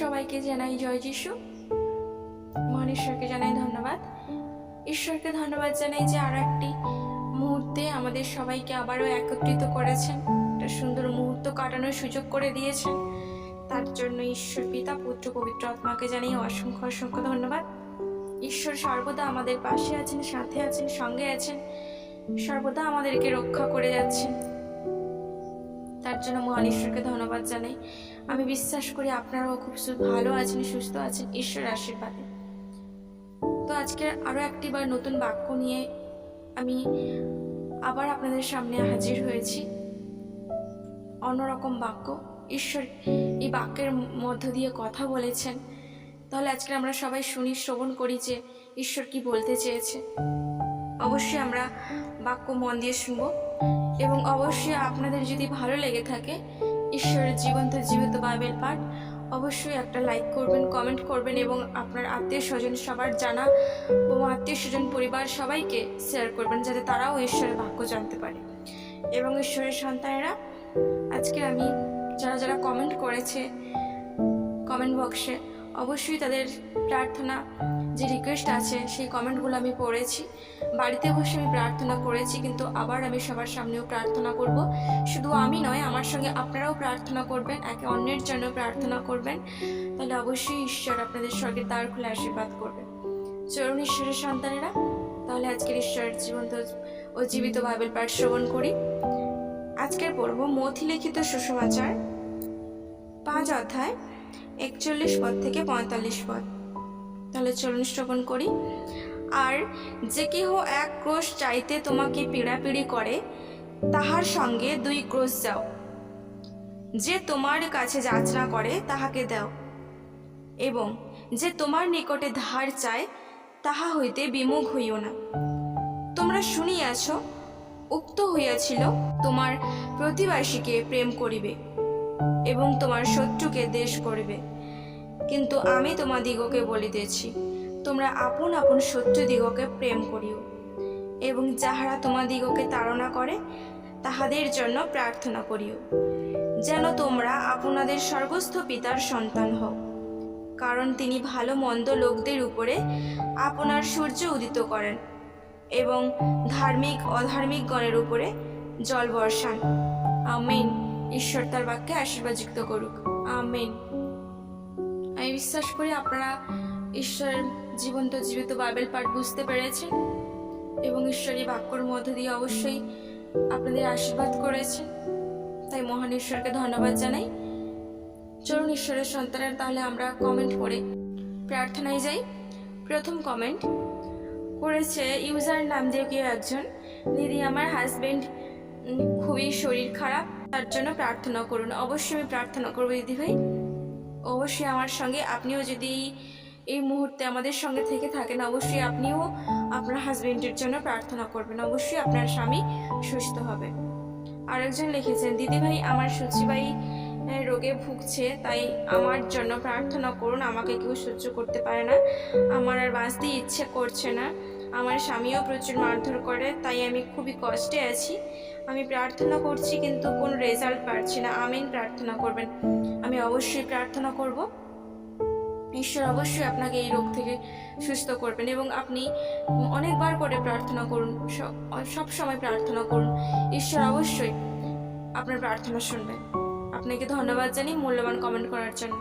সবাইকে জানাই জয় যিশু। মহান ঈশ্বরকে জানাই ধন্যবাদ। ঈশ্বরকে ধন্যবাদ জানাই যে আর একটি মুহূর্তে আমাদের সবাইকে আবারও একত্রিত করেছেন। একটা সুন্দর মুহূর্ত কাটানোর সুযোগ করে দিয়েছেন। তার জন্য ঈশ্বর পিতা, পুত্র, পবিত্র আত্মাকে জানাই অসংখ্য অসংখ্য ধন্যবাদ। ঈশ্বর সর্বদা আমাদের পাশে আছেন, সাথে আছেন, সঙ্গে আছেন। সর্বদা আমাদেরকে রক্ষা করে যাচ্ছেন। তার জন্য মহান ঈশ্বরকে ধন্যবাদ জানাই। আমি বিশ্বাস করি আপনারাও খুব ভালো আছেন, সুস্থ আছেন, ঈশ্বরের আশীর্বাদে। তো আজকে আরও একটি বার নতুন বাক্য নিয়ে আমি আবার আপনাদের সামনে হাজির হয়েছি। অন্যরকম বাক্য, ঈশ্বর এই বাক্যের মধ্য দিয়ে কথা বলেছেন। তাহলে আজকে আমরা সবাই শুনি, শ্রবণ করি যে ঈশ্বর কি বলতে চেয়েছে। অবশ্যই আমরা বাক্য মন দিয়ে শুনব। এবং অবশ্যই আপনাদের যদি ভালো লেগে থাকে, ঈশ্বরের জীবন্ত জীবিত বাইবেল পাঠ, অবশ্যই একটা লাইক করবেন, কমেন্ট করবেন এবং আপনার আত্মীয় স্বজন সবার জানা এবং আত্মীয় স্বজন পরিবার সবাইকে শেয়ার করবেন যাতে তারাও ঈশ্বরের বাক্য জানতে পারে। এবং ঈশ্বরের সন্তানেরা, আজকে আমি যারা যারা কমেন্ট করেছে কমেন্ট বক্সে অবশ্যই তাদের প্রার্থনা, যে রিকোয়েস্ট আছে, সেই কমেন্টগুলো আমি পড়েছি। বাড়িতে বসে আমি প্রার্থনা করেছি, কিন্তু আবার আমি সবার সামনেও প্রার্থনা করব। শুধু আমি নয়, আমার সঙ্গে আপনারাও প্রার্থনা করবেন, একে অন্যের জন্য প্রার্থনা করবেন। তাহলে অবশ্যই ঈশ্বর আপনাদের স্বর্গের তার খুলে আশীর্বাদ করবেন চরণ ঈশ্বরের সন্তানেরা, তাহলে আজকের ঈশ্বরের জীবন্ত ও জীবিত বাইবেল পাঠ শ্রবণ করি। আজকের পড়ব মথি লিখিত সুসমাচার, পাঁচ অধ্যায় একচল্লিশ পদ থেকে পঁয়তাল্লিশ পদ। তাহলে চলুন শ্রবণ করি। আর যে কেহ এক ক্রোশ চাইতে তোমাকে পীড়াপিড়ি করে, তাহার সঙ্গে দুই ক্রোশ যাও। যে তোমার কাছে যাচনা করে, তাহাকে দাও। এবং যে তোমার নিকটে ধার চায়, তাহা হইতে বিমুখ হইও না। তোমরা শুনিয়াছ, উক্ত হইয়াছিল, তোমার প্রতিবাসীকে প্রেম করিবে। এবং তোমার শত্রুকে দেশ করবে। কিন্তু আমি তোমাদিগকে বলিতেছি, তোমরা আপন আপন শত্রুদিগকে প্রেম করিও। এবং যাহারা তোমাদিগকে তাড়না করে, তাহাদের জন্য প্রার্থনা করিও, যেন তোমরা আপনাদের সর্বস্থ পিতার সন্তান হও। কারণ তিনি ভালো মন্দ লোকদের উপরে আপনার সূর্য উদিত করেন এবং ধার্মিক, অধার্মিক গণের উপরে জল বর্ষান। আমেন। ঈশ্বর তার বাক্যে আশীর্বাদযুক্ত করুক। আমেন। আমি বিশ্বাস করি আপনারা ঈশ্বরের জীবন্ত জীবিত বাইবেল পাঠ বুঝতে পেরেছেন এবং ঈশ্বরী বাক্যর মধ্য দিয়ে অবশ্যই আপনাদের আশীর্বাদ করেছেন। তাই মহান ঈশ্বরকে ধন্যবাদ জানাই। চলুন ঈশ্বরের সন্তানের তাহলে আমরা কমেন্ট করে প্রার্থনায় যাই। প্রথম কমেন্ট করেছে, ইউজার নাম দিয়ে কেউ একজন। দিদি, আমার হাজবেন্ড খুবই শরীর খারাপ। তার জন্য প্রার্থনা করুন। অবশ্যই আমি প্রার্থনা করব দিদি ভাই। অবশ্যই আমার সঙ্গে আপনিও যদি এই মুহূর্তে আমাদের সঙ্গে থেকে থাকেন, অবশ্যই আপনিও আপনার হাজবেন্ডের জন্য প্রার্থনা করবেন। অবশ্যই আপনার স্বামী সুস্থ হবে। আরেকজন লিখেছেন, দিদি ভাই, আমার সচিবাই রোগে ভুগছে, তাই আমার জন্য প্রার্থনা করুন। আমাকে কেউ সহ্য করতে পারে না। আমার আর বাঁচতে ইচ্ছে করছে না। আমার স্বামীও প্রচুর মারধর করে, তাই আমি খুবই কষ্টে আছি। আমি প্রার্থনা করছি কিন্তু কোনো রেজাল্ট পাচ্ছি না। আমিন প্রার্থনা করবেন। আমি অবশ্যই প্রার্থনা করব। ঈশ্বর অবশ্যই আপনাকে এই রোগ থেকে সুস্থ করবেন এবং আপনি অনেকবার করে প্রার্থনা করুন সব সময় প্রার্থনা করুন। ঈশ্বর অবশ্যই আপনার প্রার্থনা শুনবেন। আপনাকে ধন্যবাদ জানিয়ে মূল্যবান কমেন্ট করার জন্য।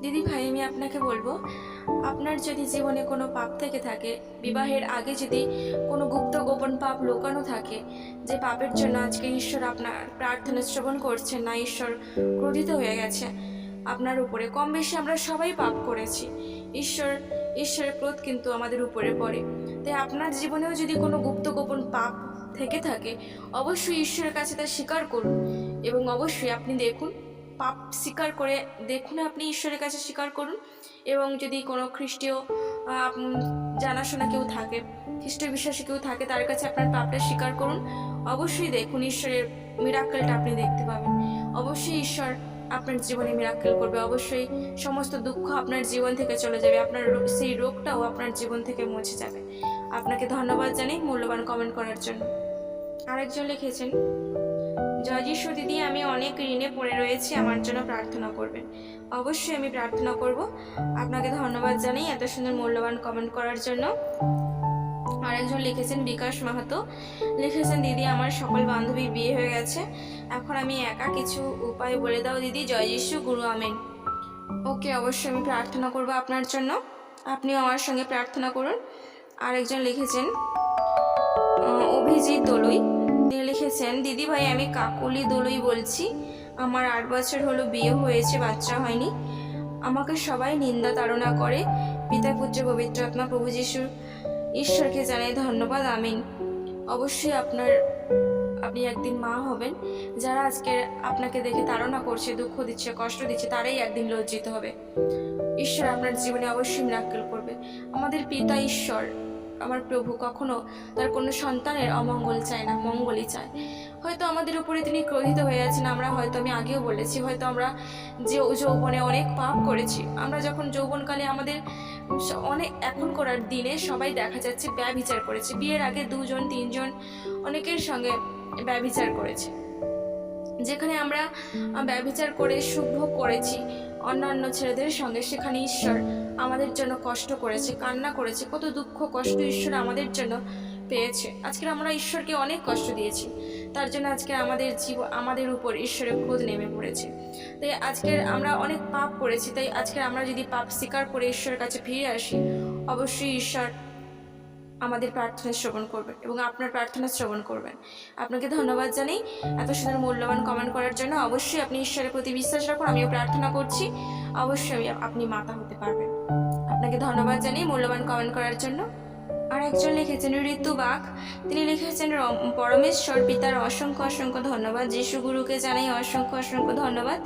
দিদি ভাই, আমি আপনাকে বলব আপনার যদি জীবনে কোনো পাপ থেকে থাকে, বিবাহের আগে যদি কোনো গুপ্ত গোপন পাপ লুকানো থাকে, যে পাপের জন্য আজকে ঈশ্বর আপনার প্রার্থনা শ্রবণ করছেন না, ঈশ্বর ক্রোধিত হয়ে গেছে, আপনার উপরে কম বেশি আমরা সবাই পাপ করেছি। ঈশ্বর, ঈশ্বরের ক্রোধ কিন্তু আমাদের উপরে পড়ে। তাই আপনার জীবনেও যদি কোনো গুপ্ত গোপন পাপ থেকে থাকে, অবশ্যই ঈশ্বরের কাছে তা স্বীকার করুন এবং অবশ্যই আপনি দেখুন পাপ স্বীকার করে দেখুন আপনি ঈশ্বরের কাছে স্বীকার করুন এবং যদি কোনো খ্রিস্টীয় জানাশোনা কেউ থাকে খ্রিস্ট বিশ্বাসী কেউ থাকে, তার কাছে আপনার পাপটা স্বীকার করুন। অবশ্যই দেখুন ঈশ্বরের মিরাক্কেলটা আপনি দেখতে পাবেন। অবশ্যই ঈশ্বর আপনার জীবনে মিরাক্কেল করবে। অবশ্যই সমস্ত দুঃখ আপনার জীবন থেকে চলে যাবে। আপনার সেই রোগটাও আপনার জীবন থেকে মুছে যাবে। আপনাকে ধন্যবাদ জানাই মূল্যবান কমেন্ট করার জন্য। আরেকজন লিখেছেন জয় যিশু দিদি, আমি অনেক ঋণে পড়ে রয়েছি, আমার জন্য প্রার্থনা করবেন। অবশ্যই আমি প্রার্থনা করব। আপনাকে ধন্যবাদ জানাই এত সুন্দর মূল্যবান কমেন্ট করার জন্য। আরেকজন লিখেছেন, বিকাশ মাহাতো। লিখেছেন, দিদি, আমার সকল বান্ধবীর বিয়ে হয়ে গেছে। এখন আমি একা, কিছু উপায় বলে দাও দিদি। জয় যিশু, গুরু, আমেন। ওকে, অবশ্যই আমি প্রার্থনা করব আপনার জন্য। আপনিও আমার সঙ্গে প্রার্থনা করুন। আরেকজন লিখেছেন অভিজিৎ দলুই। তিনি লিখেছেন, দিদি ভাই, আমি কাকুলি দলুই বলছি। আমার আট বছর হলো বিয়ে হয়েছে, বাচ্চা হয়নি। আমাকে সবাই নিন্দা তাড়না করে। পিতা পুত্র পবিত্র আত্মা, প্রভু যিশুর ঈশ্বরকে জানাই ধন্যবাদ, আমিন। অবশ্যই আপনার, আপনি একদিন মা হবেন। যারা আজকে আপনাকে দেখে তাড়না করছে, দুঃখ দিচ্ছে, কষ্ট দিচ্ছে, তারাই একদিন লজ্জিত হবে। ঈশ্বর আপনার জীবনে অবশ্যই মিরাক্কেল করবে। আমাদের পিতা ঈশ্বর। আমার প্রভু কখনো তার কোনো সন্তানের অমঙ্গল চায় না মঙ্গলই চায়। হয়তো আমাদের উপরে তিনি ক্রোধিত হয়ে আছেন আমরা হয়তো আমি আগেও বলেছি হয়তো আমরা যে যৌবনে অনেক পাপ করেছি আমরা যখন যৌবনকালে আমাদের অনেক এখন করার দিনে সবাই দেখা যাচ্ছে ব্যবিচার করেছে। বিয়ের আগে দুজন তিনজন অনেকের সঙ্গে ব্যবিচার করেছে। যেখানে আমরা আহ, ব্যভিচার করে ভোগ করেছি অন্যান্য ছেলেদের সঙ্গে সেখানে ঈশ্বর আমাদের জন্য কষ্ট করেছে, কান্না করেছে, কত দুঃখ, কষ্ট ঈশ্বর আমাদের জন্য পেয়েছে। আজকে আমরা ঈশ্বরকে অনেক কষ্ট দিয়েছি। তার জন্য আজকে আমাদের জীব, আমাদের উপর ঈশ্বরের ক্রোধ নেমে পড়েছে। তাই আজকের আমরা অনেক পাপ করেছি, তাই আজকে আমরা যদি পাপ স্বীকার করে ঈশ্বরের কাছে ফিরে আসি, অবশ্যই ঈশ্বর আমাদের প্রার্থনা শ্রবণ করবেন এবং আপনার প্রার্থনা শ্রবণ করবেন। আপনাকে ধন্যবাদ জানাই। এত সুন্দর মূল্যবান কমেন্ট করার জন্য অবশ্যই আপনি ঈশ্বরের প্রতি বিশ্বাস রাখুন, আমিও প্রার্থনা করছি। অবশ্যই আমি- আপনি মাতা হতে পারবেন। আপনাকে ধন্যবাদ জানাই মূল্যবান কমেন্ট করার জন্য আর একজন লিখেছেন ঋতু বাঘ তিনি লিখেছেন রম- পরমেশ্বর পিতার অসংখ্য অসংখ্য ধন্যবাদ যিশু গুরুকে জানাই অসংখ্য অসংখ্য ধন্যবাদ।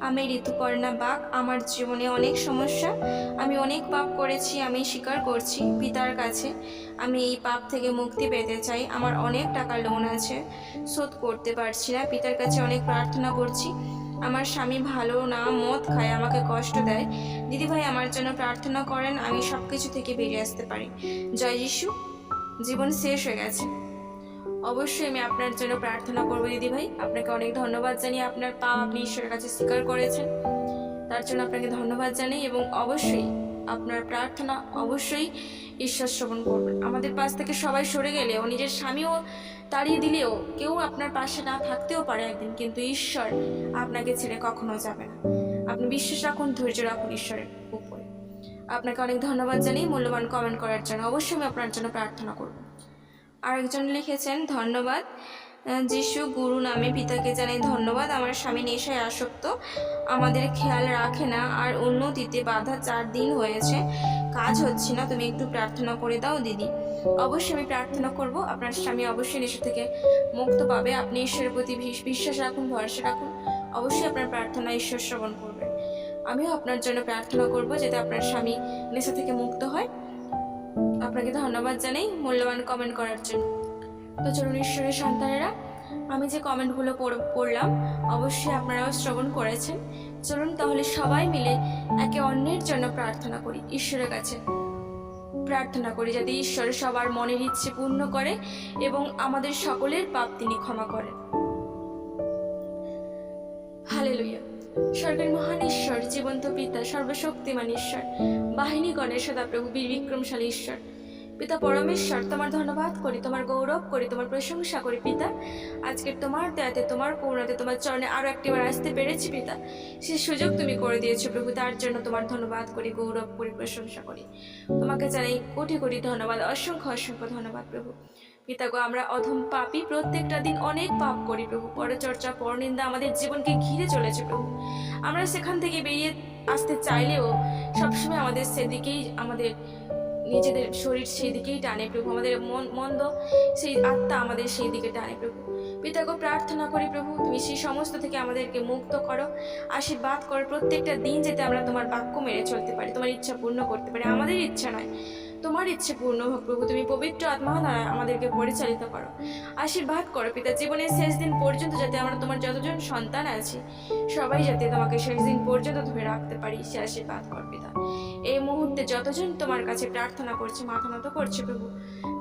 আমি ঋতুপর্ণা বাঘ আমার জীবনে অনেক সমস্যা। আমি অনেক পাপ করেছি, আমি স্বীকার করছি পিতার কাছে। আমি এই পাপ থেকে মুক্তি পেতে চাই, আমার অনেক টাকা লোন আছে, শোধ করতে পারছি না, পিতার কাছে অনেক প্রার্থনা করছি। আমার স্বামী ভালো না, মদ খায়, আমাকে কষ্ট দেয়। দিদিভাই আমার জন্য প্রার্থনা করেন, আমি সব কিছু থেকে বেরিয়ে আসতে পারি। জয় যিশু, জীবন শেষ হয়ে গেছে। অবশ্যই আমি আপনার জন্য প্রার্থনা করব দিদিভাই আপনাকে অনেক ধন্যবাদ জানিয়ে আপনার পা আপনি ঈশ্বরের কাছে স্বীকার করেছেন। তার জন্য আপনাকে ধন্যবাদ জানাই এবং অবশ্যই আপনার প্রার্থনা অবশ্যই ঈশ্বর শ্রবণ করবেন। আমাদের পাশ থেকে সবাই সরে গেলেও নিজের স্বামীও তাড়িয়ে দিলেও কেউ আপনার পাশে না থাকতেও পারে একদিন, কিন্তু ঈশ্বর আপনাকে ছেড়ে কখনো যাবে না। আপনি বিশ্বাস রাখুন, ধৈর্য রাখুন ঈশ্বরের উপরে। আপনাকে অনেক ধন্যবাদ জানিয়ে মূল্যবান কমেন্ট করার জন্য অবশ্যই আমি আপনার জন্য প্রার্থনা করব। আরেকজন লিখেছেন, ধন্যবাদ। যিশু গুরু নামে পিতাকে জানাই ধন্যবাদ। আমার স্বামী নেশায় আসক্ত। আমাদের খেয়াল রাখে না। আর উন্নতিতে বাধা চার দিন হয়েছে। কাজ হচ্ছে না। তুমি একটু প্রার্থনা করে দাও, দিদি। অবশ্যই আমি প্রার্থনা করব। আপনার স্বামী অবশ্যই নেশা থেকে মুক্ত পাবে। আপনি ঈশ্বরের প্রতি বিশ্বাস রাখুন, ভরসা রাখুন। অবশ্যই আপনার প্রার্থনা ঈশ্বর শ্রবণ করবেন। আমিও আপনার জন্য প্রার্থনা করব, যাতে আপনার স্বামী নেশা থেকে মুক্ত হয়। আপনাকে ধন্যবাদ জানাই মূল্যবান কমেন্ট করার জন্য। তো চলুন ঈশ্বরের সন্তানেরা, আমি যে কমেন্টগুলো পড়- পড়লাম, অবশ্যই আপনারাও শ্রবণ করেছেন। চলুন তাহলে সবাই মিলে একে অন্যের জন্য প্রার্থনা করি, ঈশ্বরের কাছে প্রার্থনা করি, যাতে ঈশ্বর সবার মনের ইচ্ছে পূর্ণ করে এবং আমাদের সকলের পাপ তিনি ক্ষমা করেন। হালেলুয়া। স্বর্গের মহান ঈশ্বর, জীবন্ত পিতা, সর্বশক্তিমান ঈশ্বর বাহিনী গণের সদাপ্রভু বীর বিক্রমশালী ঈশ্বর পিতা পরমেশ্বর তোমার ধন্যবাদ করি, তোমার গৌরব করি, তোমার প্রশংসা করি পিতা। আজকের তোমার দয়াতে, তোমার করুণাতে, তোমার চরণে আরও একটিবার আসতে পেরেছি পিতা। সে সুযোগ তুমি করে দিয়েছ প্রভু, তার জন্য তোমার ধন্যবাদ করি, গৌরব করি, প্রশংসা করি। তোমাকে জানাই কোটি কোটি ধন্যবাদ, অসংখ্য অসংখ্য ধন্যবাদ প্রভু। পিতা গো, আমরা অধম পাপী প্রত্যেকটা দিন অনেক পাপ করি প্রভু, পরচর্চা, পরনিন্দা আমাদের জীবনকে ঘিরে চলেছে প্রভু। আমরা সেখান থেকে বেরিয়ে আসতে চাইলেও সবসময় আমাদের সেদিকেই আমাদের নিজেদের শরীর সেই দিকেই টানে প্রভু, আমাদের মন মন্দ, সেই আত্মা আমাদের সেই দিকে টানে প্রভু। পিতাকে প্রার্থনা করি প্রভু, তুমি সেই সমস্ত থেকে আমাদেরকে মুক্ত করো, আশীর্বাদ করো, প্রত্যেকটা দিন যেতে আমরা তোমার বাক্য মেরে চলতে পারি, তোমার ইচ্ছা পূর্ণ করতে পারি। আমাদের ইচ্ছা নয় তোমার ইচ্ছে পূর্ণ হোক প্রভু, তুমি পবিত্র আত্মা দ্বারা আমাদেরকে পরিচালিত করো। আশীর্বাদ করো পিতা, জীবনের শেষ দিন পর্যন্ত যাতে আমরা তোমার যতজন সন্তান আছি, সবাই যাতে তোমাকে শেষ দিন পর্যন্ত ধরে রাখতে পারি, সে আশীর্বাদ কর পিতা। এই মুহূর্তে যতজন তোমার কাছে প্রার্থনা করছে, মাথা নত করছে প্রভু।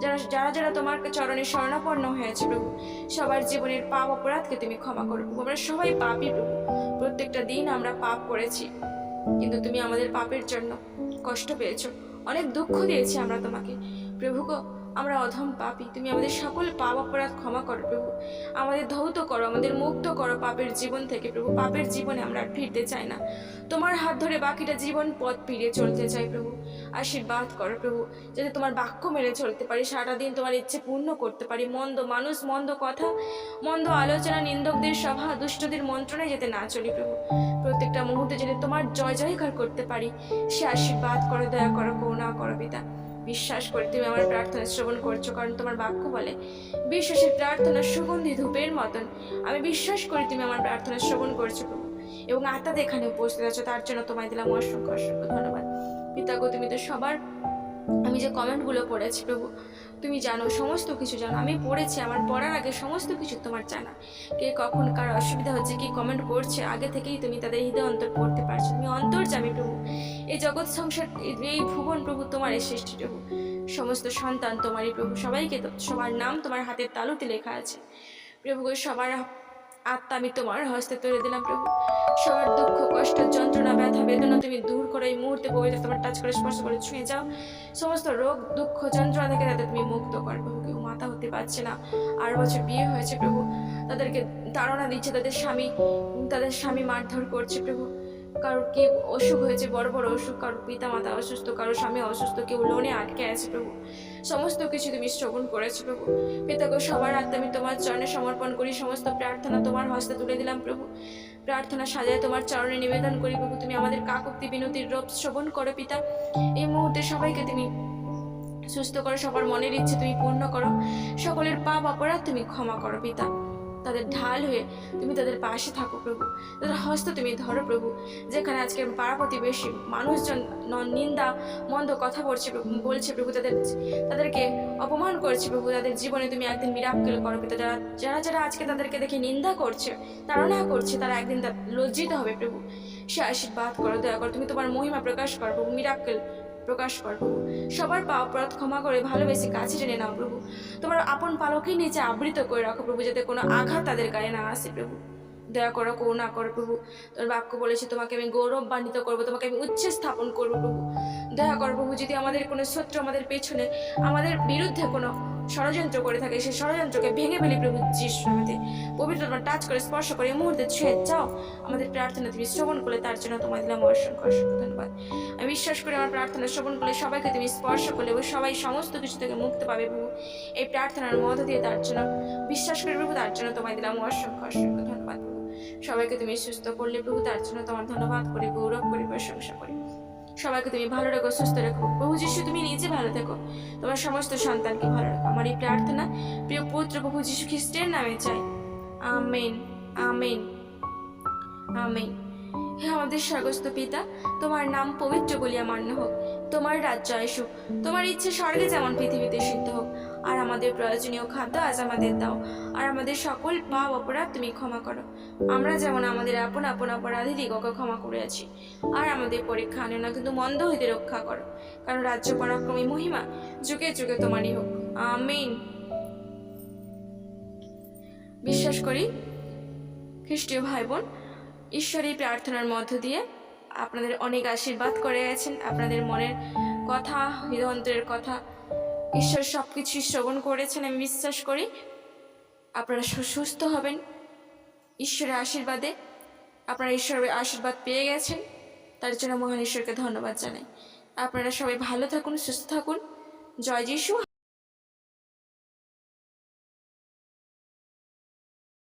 যারা যারা যারা তোমার চরণে শরণাপন্ন হয়েছে প্রভু, সবার জীবনের পাপ অপরাধকে তুমি ক্ষমা করো প্রভু। আমরা সবাই পাপই প্রভু। প্রত্যেকটা দিন আমরা পাপ করেছি, কিন্তু তুমি আমাদের পাপের জন্য কষ্ট পেয়েছ। অনেক দুঃখ দিয়েছি আমরা তোমাকে। প্রভু আমরা অধম পাপি, তুমি আমাদের সকল পাপ অপরাধ ক্ষমা করো প্রভু। আমাদের ধৌত করো, আমাদের মুক্ত করো পাপের জীবন থেকে প্রভু। পাপের জীবনে আমরা আর ফিরতে চাই না। তোমার হাত ধরে বাকিটা জীবন পথ ফিরিয়ে চলতে চাই প্রভু। আশীর্বাদ করো প্রভু, যাতে তোমার বাক্য মেরে চলতে পারি, সারাদিন তোমার ইচ্ছে পূর্ণ করতে পারি। মন্দ মানুষ, মন্দ কথা, মন্দ আলোচনা, নিন্দকদের সভা, দুষ্টদের মন্ত্রণায় যেতে না চলি প্রভু। প্রত্যেকটা মুহূর্তে যাতে তোমার জয় জয়কার করতে পারি, সে আশীর্বাদ করো, দয়া করো, করুণা করো পিতা। বিশ্বাস করে তুমি আমার প্রার্থনা শ্রবণ করছ, কারণ তোমার বাক্য বলে, বিশ্বাসের প্রার্থনা সুগন্ধি ধূপের মতন। আমি বিশ্বাস করি তুমি আমার প্রার্থনা শ্রবণ করছ এবং আত্মাতে এখানে উপস্থিত আছো, তার জন্য তোমায় দিলাম অসংখ্য অসংখ্য ধন্যবাদ। পিতা গো, তুমি তো সবার, আমি যে কমেন্টগুলো পড়েছি প্রভু তুমি জানো, সমস্ত কিছু জানো। আমি পড়েছি, আমার পড়ার আগে সমস্ত কিছু তোমার জানা। কে কখন কার অসুবিধা হচ্ছে, কি কমেন্ট করছে, আগে থেকেই তুমি তাদের হৃদয় অন্তর পড়তে পারছ। তুমি অন্তর জামি প্রভু। এই জগৎ সংসার, এই ভুবন প্রভু তোমার এই সৃষ্টি প্রভু। সমস্ত সন্তান তোমারই প্রভু। সবাইকে তো, সবার নাম তোমার হাতের তালুতে লেখা আছে। প্রভু সবার আত্মা আমি তোমার হস্তে তুলে দিলাম প্রভু। সবার দুঃখ, কষ্ট, যন্ত্রণা, ব্যথা, বেদনা তুমি দূর করে এই মুহূর্তে পবিত্র তোমার টাচ করে স্পর্শ করে ছুঁয়ে যাও। সমস্ত রোগ, দুঃখ, যন্ত্রণা থেকে তাদের তুমি মুক্ত কর। প্রভু, কেউ মাথা হতে পারছে না। আর বছর বিয়ে হয়েছে প্রভু। তাদেরকে তাড়না দিচ্ছে, তাদের স্বামী তাদের স্বামী মারধর করছে প্রভু। কারোর কি অসুখ হয়েছে, বড় বড় অসুখ, কারোর পিতা মাতা অসুস্থ, কারোর স্বামী অসুস্থ, কেউ লোনে আটকে আছে প্রভু। সমস্ত কিছু তুমি শ্রবণ করেছ প্রভু। পিতাকে সবার আত্মা আমি তোমার চরণে সমর্পণ করি, সমস্ত প্রার্থনা তোমার হস্তে তুলে দিলাম প্রভু। প্রার্থনা সাজায় তোমার চরণে নিবেদন করি প্রভু। তুমি আমাদের কাকুক্তি বিনতির রূপ শ্রবণ করো পিতা। এই মুহূর্তে সবাইকে তুমি সুস্থ করো, সবার মনের ইচ্ছে তুমি পূর্ণ করো। সকলের পাপ অপরাধ তুমি ক্ষমা করো পিতা। তাদের ঢাল হয়ে তুমি তাদের পাশে থাকো প্রভু। তাদের হস্ত তুমি ধরো প্রভু, যেখানে আজকে পাড়া প্রতিবেশী মানুষজন নিন্দা, মন্দ কথা বলছে বলছে প্রভু, তাদের তাদেরকে অপমান করছে প্রভু। তাদের জীবনে তুমি একদিন মিরাক্কেল করো পিতা। যারা যারা যারা আজকে তাদেরকে দেখে নিন্দা করছে তাড়না করছে, তারা একদিন লজ্জিত হবে প্রভু। সে আশীর্বাদ করো, দয়া করো। তুমি তোমার মহিমা প্রকাশ করো প্রভু, মিরাক্কেল প্রকাশ কর প্রভু সবার পা অপরাধ ক্ষমা করে ভালোবেসে কাছে টেনে নাও প্রভু। তোমার আপন পালকের নিচে আবৃত করে রাখো প্রভু, যাতে কোনো আঘাত তাদের গায়ে না আসে প্রভু। দয়া করো করুণা করো প্রভু। তোর বাক্য বলেছে, তোমাকে আমি গৌরবান্বিত করব, তোমাকে আমি উচ্ছে স্থাপন করব প্রভু। দয়া করো প্রভু যদি আমাদের কোনো শত্রু আমাদের পেছনে আমাদের বিরুদ্ধে কোনো ষড়যন্ত্র করে থাকে, সেই ষড়যন্ত্রকে ভেঙে ফেলি প্রভু যিশু নামেতে পবিত্র তোমার টাচ করে, স্পর্শ করে, এই মুহূর্তে ছুঁয়ে যাও। আমাদের প্রার্থনা তুমি শ্রবণ করলে, তার জন্য তোমায় দিলাম অসংখ্য অসংখ্য ধন্যবাদ। আমি বিশ্বাস করি আমার প্রার্থনা শ্রবণ করলে সবাইকে তুমি স্পর্শ করলে এবং সবাই সমস্ত কিছু থেকে মুক্ত পাবে প্রভু। এই প্রার্থনার মধ্য দিয়ে তার জন্য, বিশ্বাস করি প্রভু, তার জন্য তোমায় দিলাম অসংখ্য অসংখ্য ধন্যবাদ সবাইকে তুমি সুস্থ করলে প্রভু, তার জন্য তোমার ধন্যবাদ করে, গৌরব করে, প্রশংসা করি। সবাইকে তুমি ভালো রেখো, সুস্থ রেখো। প্রভু যিশু, তুমি নিজে ভালো থেকো। তোমার সমস্ত সন্তানকে ভালো রাখো। আমার এই প্রার্থনা প্রিয় পুত্র প্রভু যিশু খ্রিস্টের নামে চাই। Amen amen amen. হে আমাদের স্বর্গস্থ পিতা, তোমার নাম পবিত্র বলিয়া মান্য হোক। তোমার রাজ্য আসুক। তোমার ইচ্ছে স্বর্গে যেমন পৃথিবীতে সিদ্ধ হোক। আর আমাদের প্রয়োজনীয় খাদ্য আজ আমাদের দাও। আর আমাদের সকল পাপ অপরাধ তুমি ক্ষমা করো। আমরা যেমন আমাদের আপন আপন অপরাধী দিগকে ক্ষমা করিয়াছি আর আমাদের পরীক্ষা আনে না, কিন্তু মন্দ হইতে রক্ষা করো। কারণ রাজ্য পরাক্রমী মহিমা যুগে যুগে তোমারই হোক। আমিন। বিশ্বাস করি, খ্রিস্টীয় ভাই বোন ঈশ্বরী প্রার্থনার মধ্য দিয়ে আপনাদের অনেক আশীর্বাদ করে গেছেন। আপনাদের মনের কথা, হৃদয়ন্তরের কথা ঈশ্বর সব কিছুই শ্রবণ করেছেন, আমি বিশ্বাস করি। আপনারা সুস্থ হবেন। ঈশ্বরের আশীর্বাদে আপনারা ঈশ্বরের আশীর্বাদ পেয়ে গেছেন। তার জন্য মহান ঈশ্বরকে ধন্যবাদ জানাই। আপনারা সবাই ভালো থাকুন, সুস্থ থাকুন। জয় যিশু।